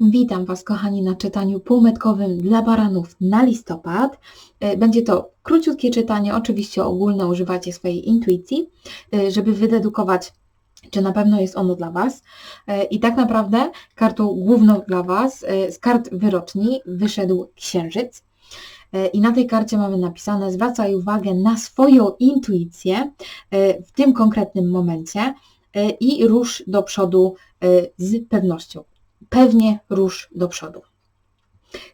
Witam Was, kochani, na czytaniu półmetkowym dla baranów na listopad. E, Będzie to króciutkie czytanie, oczywiście ogólne, używacie swojej intuicji, e, żeby wydedukować, czy na pewno jest ono dla Was. E, I tak naprawdę kartą główną dla Was z kart wyroczni wyszedł Księżyc. I na tej karcie mamy napisane zwracaj uwagę na swoją intuicję w tym konkretnym momencie i rusz do przodu z pewnością pewnie rusz do przodu.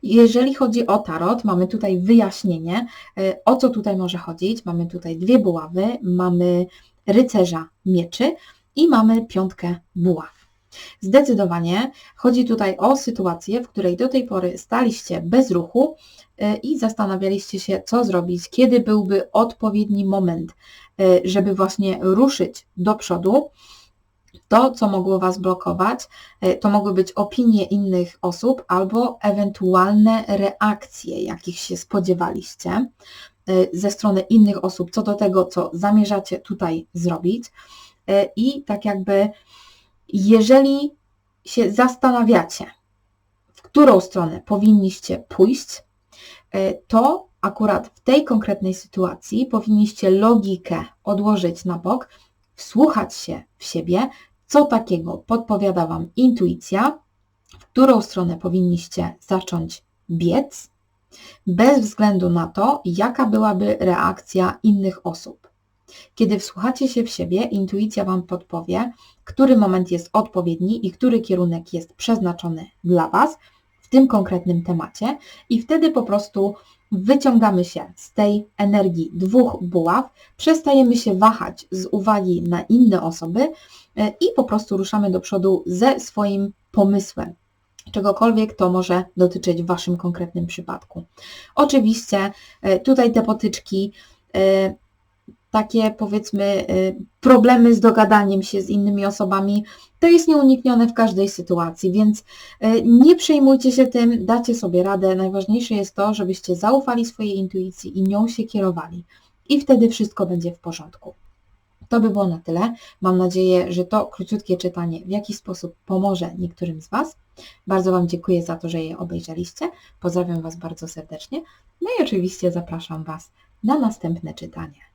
Jeżeli chodzi o tarot, mamy tutaj wyjaśnienie, e, o co tutaj może chodzić. Mamy tutaj dwie buławy, mamy rycerza mieczy i mamy piątkę buław. Zdecydowanie chodzi tutaj o sytuację, w której do tej pory staliście bez ruchu e, i zastanawialiście się, co zrobić, kiedy byłby odpowiedni moment, e, żeby właśnie ruszyć do przodu. To, co mogło Was blokować, e, to mogły być opinie innych osób albo ewentualne reakcje, jakich się spodziewaliście e, ze strony innych osób co do tego, co zamierzacie tutaj zrobić. E, I tak jakby, jeżeli się zastanawiacie, w którą stronę powinniście pójść, to akurat w tej konkretnej sytuacji powinniście logikę odłożyć na bok, wsłuchać się w siebie, co takiego podpowiada Wam intuicja, w którą stronę powinniście zacząć biec, bez względu na to, jaka byłaby reakcja innych osób. Kiedy wsłuchacie się w siebie, intuicja Wam podpowie, który moment jest odpowiedni i który kierunek jest przeznaczony dla Was tym konkretnym temacie, i wtedy po prostu wyciągamy się z tej energii dwóch buław, przestajemy się wahać z uwagi na inne osoby e, i po prostu ruszamy do przodu ze swoim pomysłem. Czegokolwiek to może dotyczyć w Waszym konkretnym przypadku. Oczywiście e, tutaj te potyczki, e, takie powiedzmy problemy z dogadaniem się z innymi osobami, to jest nieuniknione w każdej sytuacji, więc nie przejmujcie się tym, dacie sobie radę. Najważniejsze jest to, żebyście zaufali swojej intuicji i nią się kierowali. I wtedy wszystko będzie w porządku. To by było na tyle. Mam nadzieję, że to króciutkie czytanie w jakiś sposób pomoże niektórym z Was. Bardzo Wam dziękuję za to, że je obejrzeliście. Pozdrawiam Was bardzo serdecznie. No i oczywiście zapraszam Was na następne czytanie.